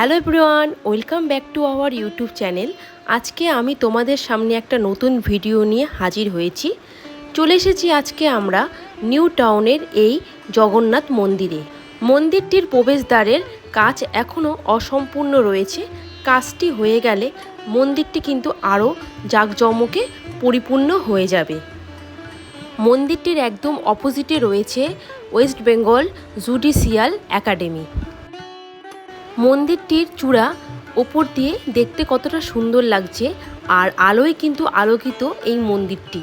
Hello everyone, welcome back to our YouTube channel. আজকে আমি তোমাদের সামনে একটা নতুন ভিডিও নিয়ে হাজির হয়েছি। চলে এসেছি আজকে আমরা নিউ টাউনের এই জগন্নাথ মন্দিরে। মন্দিরটির প্রবেশদ্বারের কাজ এখনও অসম্পূর্ণ রয়েছে। কাজটি হয়ে গেলে মন্দিরটি কিন্তু আরও জাঁকজমকে পরিপূর্ণ হয়ে যাবে। মন্দিরটির একদম অপোজিটে রয়েছে ওয়েস্ট বেঙ্গল জুডিশিয়াল একাডেমি। মন্দিরটির চূড়া ওপর দিয়ে দেখতে কতটা সুন্দর লাগছে আর আলোয় কিন্তু আলোকিত এই মন্দিরটি।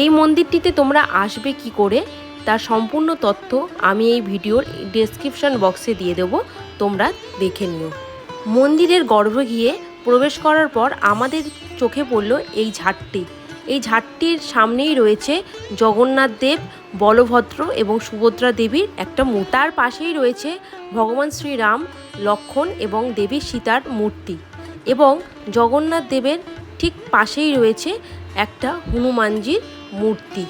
এই মন্দিরটিতে তোমরা আসবে কি করে তার সম্পূর্ণ তথ্য আমি এই ভিডিওর ডেসক্রিপশন বক্সে দিয়ে দেব, তোমরা দেখে নিও। মন্দিরের গর্ভে গিয়ে প্রবেশ করার পর আমাদের চোখে পড়ল এই ঝাড়টি এই ঝাড়টির সামনেই রয়েছে জগন্নাথ দেব, বলভদ্র এবং সুভদ্রা দেবীর একটা তার পাশেই রয়েছে ভগবান শ্রীরাম লক্ষণ এবং দেবী সীতার মূর্তি এবং জগন্নাথ দেবের ঠিক পাশেই রয়েছে একটা হনুমানজির মূর্তি।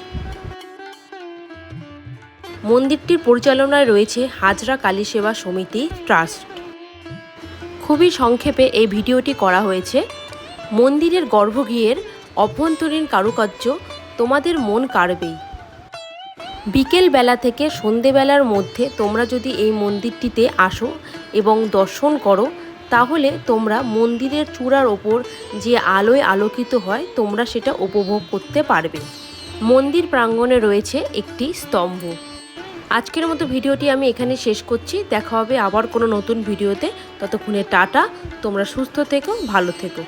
মন্দিরটির পরিচালনায় রয়েছে হাজরা কালী সেবা সমিতি ট্রাস্ট। খুবই সংক্ষেপে এই ভিডিওটি করা হয়েছে। মন্দিরের গর্ভগৃহের অভ্যন্তরীণ কারুকার্য তোমাদের মন কাড়বেই। বিকেল বেলা থেকে সন্ধেবেলার মধ্যে তোমরা যদি এই মন্দিরটিতে আসো এবং দর্শন করো, তাহলে তোমরা মন্দিরের চূড়ার ওপর যে আলোয় আলোকিত হয়, তোমরা সেটা উপভোগ করতে পারবে। মন্দির প্রাঙ্গণে রয়েছে একটি স্তম্ভ। আজকের মতো ভিডিওটি আমি এখানে শেষ করছি। দেখা হবে আবার কোনো নতুন ভিডিওতে। ততক্ষণে টাটা। তোমরা সুস্থ থেকো, ভালো থেকো।